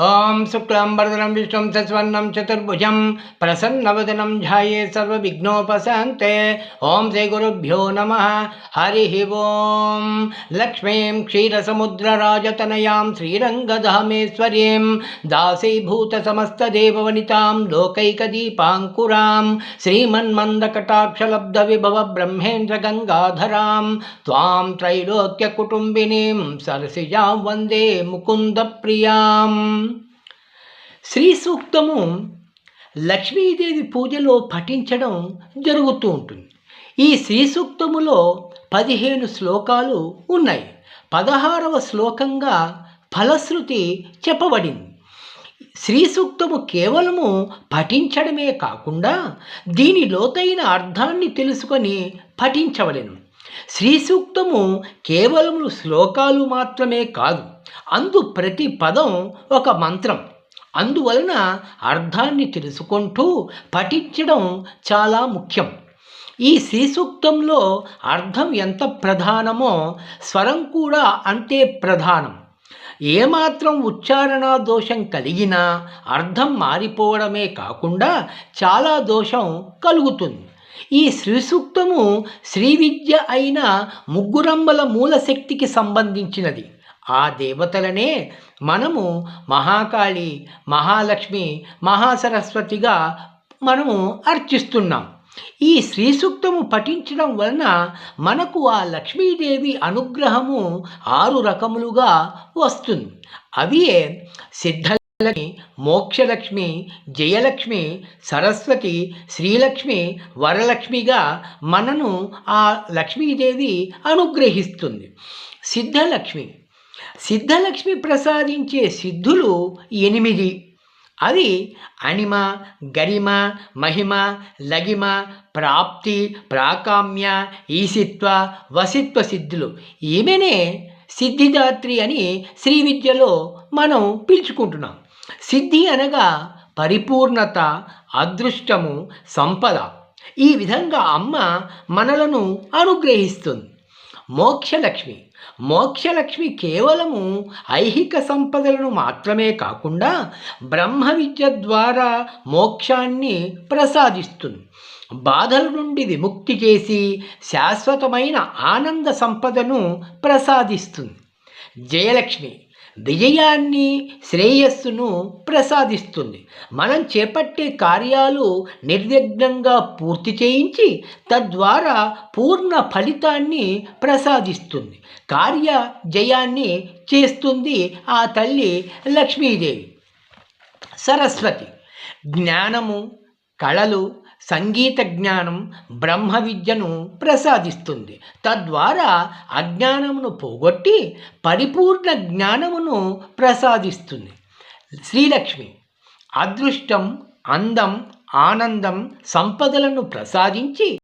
ॐ शुक्लं वरदनं विष्णुं चस्वर्णं चतुर्भुजं, प्रसन्नवदनं ध्याये सर्वविघ्नोपशान्ते श्री श्रीगुरुभ्यो नमः। हरिः ॐ लक्ष्मीं, क्षीरसमुद्रराजतनयां श्रीरङ्गधामेश्वरीं दासीभूतसमस्तदेववनितां, लोकैकदीपाङ्कुरां, श्रीमन्मन्दकटाक्षलब्धविभवब्रह्मेन्द्रगङ्गाधरां, त्वां त्रैलोक्यकुटुम्बिनीं सरसिजां मुकुंद प्रियाँ శ్రీ సూక్తము లక్ష్మీదేవి పూజలో పఠించడం జరుగుతూ ఉంటుంది. ఈ శ్రీ సూక్తములో పదిహేను శ్లోకాలు ఉన్నాయి. పదహారవ శ్లోకంగా ఫలశ్రుతి చెప్పబడింది. శ్రీ సూక్తము కేవలము పఠించడమే కాకుండా దీని లోతైన అర్థాన్ని తెలుసుకొని పఠించవలెను. శ్రీ సూక్తము కేవలం శ్లోకాలు మాత్రమే కాదు. అందు ప్రతి పదం ఒక మంత్రం. అందువలన అర్థాన్ని తెలుసుకుంటూ పఠించడం చాలా ముఖ్యం. ఈ శ్రీ సూక్తంలో అర్థం ఎంత ప్రధానమో స్వరం కూడా అంతే ప్రధానం. ఏమాత్రం ఉచ్చారణ దోషం కలిగినా అర్థం మారిపోవడమే కాకుండా చాలా దోషం కలుగుతుంది. ఈ శ్రీ సూక్తము శ్రీ విద్య అయిన ముగ్గురమ్మల మూలశక్తికి సంబంధించినది. ఆ దేవతలనే మనము మహాకాళి మహాలక్ష్మి మహాసరస్వతిగా మనము అర్చిస్తున్నాం. ఈ శ్రీ సూక్తము పఠించడం వలన మనకు ఆ లక్ష్మీదేవి అనుగ్రహము ఆరు రకములుగా వస్తుంది. అవి సిద్ధ మోక్షలక్ష్మి జయలక్ష్మి సరస్వతి శ్రీలక్ష్మి వరలక్ష్మిగా మనను ఆ లక్ష్మీదేవి అనుగ్రహిస్తుంది. సిద్ధలక్ష్మి. సిద్ధలక్ష్మి ప్రసాదించే సిద్ధులు ఎనిమిది. అవి అణిమ గరిమ మహిమ లగిమ ప్రాప్తి ప్రాకామ్య ఈసిత్వ వసిత్వ సిద్ధులు. ఈమెనే సిద్ధిదాత్రి అని శ్రీ విద్యలో మనం పిలుచుకుంటున్నాం. సిద్ధి అనగా పరిపూర్ణత అదృష్టము సంపద. ఈ విధంగా అమ్మ మనలను అనుగ్రహిస్తుంది. మోక్షలక్ష్మి. మోక్షలక్ష్మి కేవలము ఐహిక సంపదలను మాత్రమే కాకుండా బ్రహ్మ విద్య ద్వారా మోక్షాన్ని ప్రసాదిస్తుంది. బాధల నుండి విముక్తి చేసి శాశ్వతమైన ఆనంద సంపదను ప్రసాదిస్తుంది. జయలక్ష్మి. విజయాన్ని శ్రేయస్సును ప్రసాదిస్తుంది. మనం చేపట్టే కార్యాలు నిర్విఘ్నంగా పూర్తి చేయించి తద్వారా పూర్ణ ఫలితాన్ని ప్రసాదిస్తుంది. కార్య జయాన్ని చేస్తుంది ఆ తల్లి లక్ష్మీదేవి. సరస్వతి. జ్ఞానము కళలు సంగీత జ్ఞానం బ్రహ్మ విద్యను ప్రసాదిస్తుంది. తద్వారా అజ్ఞానమును పోగొట్టి పరిపూర్ణ జ్ఞానమును ప్రసాదిస్తుంది. శ్రీలక్ష్మి అదృష్టం అందం ఆనందం సంపదలను ప్రసాదించి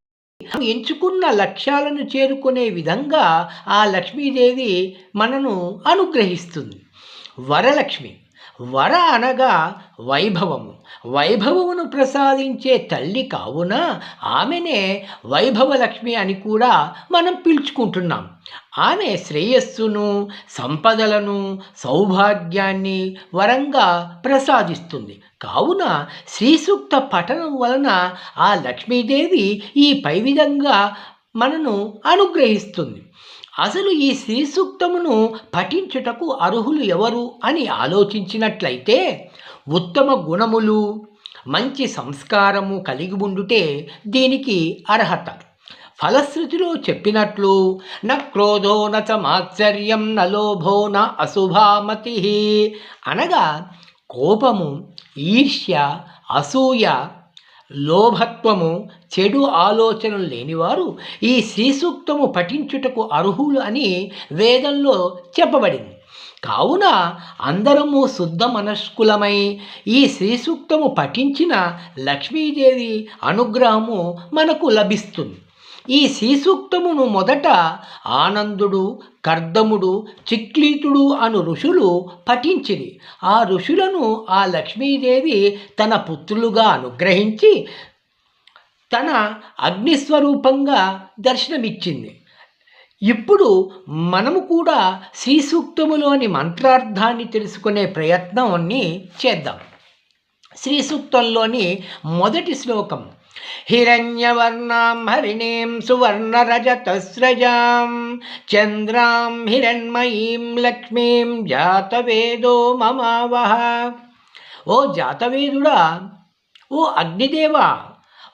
ఎంచుకున్న లక్ష్యాలను చేరుకునే విధంగా ఆ లక్ష్మీదేవి మనను అనుగ్రహిస్తుంది. వరలక్ష్మి వర అనగా వైభవము. వైభవమును ప్రసాదించే తల్లి కావున ఆమెనే వైభవలక్ష్మి అని కూడా మనం పిలుచుకుంటున్నాం. ఆమె శ్రేయస్సును సంపదలను సౌభాగ్యాన్ని వరంగా ప్రసాదిస్తుంది. కావున శ్రీసూక్త పఠనం వలన ఆ లక్ష్మీదేవి ఈ పై విధంగా మనను అనుగ్రహిస్తుంది. అసలు ఈ శ్రీసూక్తమును పఠించుటకు అర్హులు ఎవరు అని ఆలోచించినట్లయితే ఉత్తమ గుణములు మంచి సంస్కారము కలిగి ఉండుటే దీనికి అర్హత. ఫలశ్రుతిలో చెప్పినట్లు న క్రోధో నచ మాత్సర్యం న లోభో న అశుభామతి. అనగా కోపము ఈర్ష్య అసూయ లోభత్వము చెడు ఆలోచనలు లేనివారు ఈ శ్రీసూక్తము పఠించుటకు అర్హులు అని వేదంలో చెప్పబడింది. కావున అందరము శుద్ధ మనస్కులమై ఈ శ్రీసూక్తము పఠించిన లక్ష్మీదేవి అనుగ్రహము మనకు లభిస్తుంది. ఈ శ్రీసూక్తమును మొదట ఆనందుడు కర్దముడు చిక్లీతుడు అను ఋషులు పఠించిరి. ఆ ఋషులను ఆ లక్ష్మీదేవి తన పుత్రులుగా అనుగ్రహించి తన అగ్నిస్వరూపంగా దర్శనమిచ్చింది. ఇప్పుడు మనము కూడా శ్రీ సూక్తములోని మంత్రార్థాన్ని తెలుసుకునే ప్రయత్నాన్ని చేద్దాం. శ్రీ సూక్తంలోని మొదటి శ్లోకం హిరణ్యవర్ణాం హరిణీం సువర్ణరజతస్రజాం చంద్రాం హిరణ్మయీం లక్ష్మీం జాతవేదో మమావహ. ఓ జాతవేదుడా ఓ అగ్నిదేవ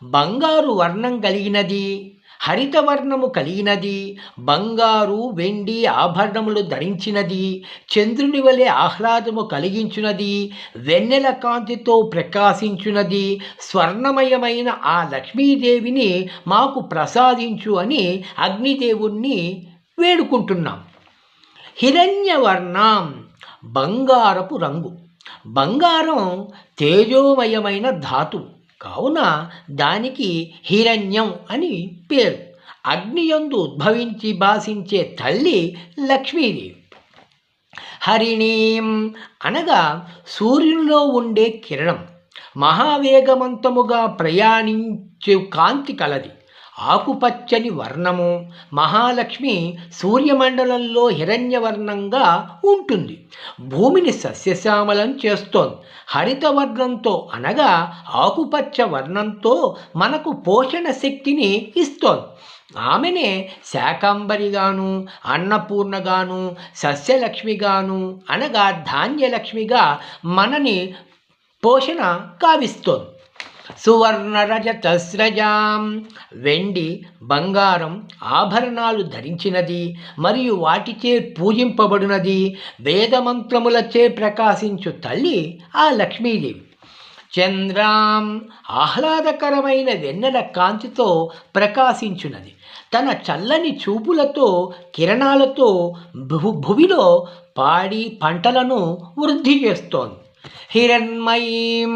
బంగారు వర్ణం కలిగినది. హరితవర్ణము కలిగినది బంగారు వెండి ఆభరణములు ధరించినది చంద్రుని వలె ఆహ్లాదము కలిగించున్నది వెన్నెల కాంతితో ప్రకాశించున్నది స్వర్ణమయమైన ఆ లక్ష్మీదేవిని మాకు ప్రసాదించు అని అగ్నిదేవుణ్ణి వేడుకుంటున్నాం. హిరణ్యవర్ణం బంగారపు రంగు. బంగారం తేజోమయమైన ధాతువు. కావున దానికి హిరణ్యం అని పేరు. అగ్నియందు ఉద్భవించి భాషించే తల్లి లక్ష్మీదేవి. హరిణీం అనగా సూర్యునిలో ఉండే కిరణం. మహావేగవంతముగా ప్రయాణించే కాంతి కలది. ఆకుపచ్చని వర్ణము మహాలక్ష్మి సూర్యమండలంలో హిరణ్యవర్ణంగా ఉంటుంది. భూమిని సస్యశ్యామలం చేస్తోంది. హరిత వర్ణంతో అనగా ఆకుపచ్చ వర్ణంతో మనకు పోషణ శక్తిని ఇస్తోంది. ఆమెనే శాకంబరిగాను అన్నపూర్ణగాను సస్యలక్ష్మిగాను అనగా ధాన్యలక్ష్మిగా మనని పోషణ కావిస్తోంది సువర్ణరజతస్రజాం వెండి బంగారం ఆభరణాలు ధరించినది మరియు వాటిచే పూజింపబడినది వేదమంత్రములచే ప్రకాశించు తల్లి ఆ లక్ష్మీదేవి. చంద్రాం ఆహ్లాదకరమైన వెన్నెల కాంతితో ప్రకాశించున్నది తన చల్లని చూపులతో కిరణాలతో భు భువిలో పాడి పంటలను వృద్ధి చేస్తోంది. హిరణ్మయీం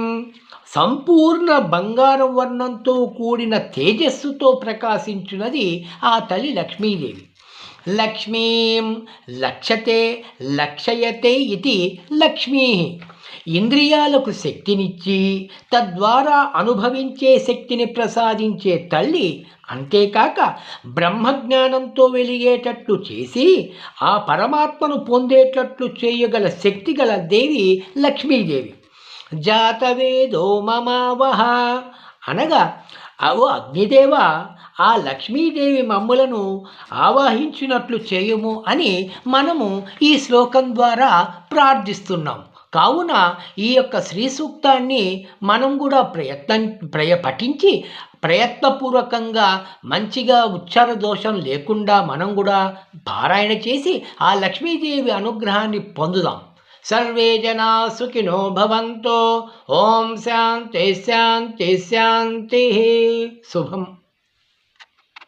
సంపూర్ణ బంగారం వర్ణంతో కూడిన తేజస్సుతో ప్రకాశించినది ఆ తల్లి లక్ష్మీదేవి. లక్ష్మీం లక్ష్యతే లక్షయతే ఇది లక్ష్మీ. ఇంద్రియాలకు శక్తినిచ్చి తద్వారా అనుభవించే శక్తిని ప్రసాదించే తల్లి అంతేకాక బ్రహ్మజ్ఞానంతో వెలిగేటట్లు చేసి ఆ పరమాత్మను పొందేటట్లు చేయగల శక్తి గల దేవి లక్ష్మీదేవి. జాతవేదో మమావహ. అనగా ఓ అగ్నిదేవ ఆ లక్ష్మీదేవి మమ్ములను ఆవాహించినట్లు చేయుము అని మనము ఈ శ్లోకం ద్వారా ప్రార్థిస్తున్నాం. కావున ఈ యొక్క శ్రీ సూక్తాన్ని మనం కూడా ప్రయత్నం ప్రయ పఠించి ప్రయత్నపూర్వకంగా మంచిగా ఉచ్చార దోషం లేకుండా మనం కూడా పారాయణ చేసి ఆ లక్ష్మీదేవి అనుగ్రహాన్ని పొందుదాం. सर्वे जना सुखिनो भवन्तु। ओम शांति शांति शांति शुभम।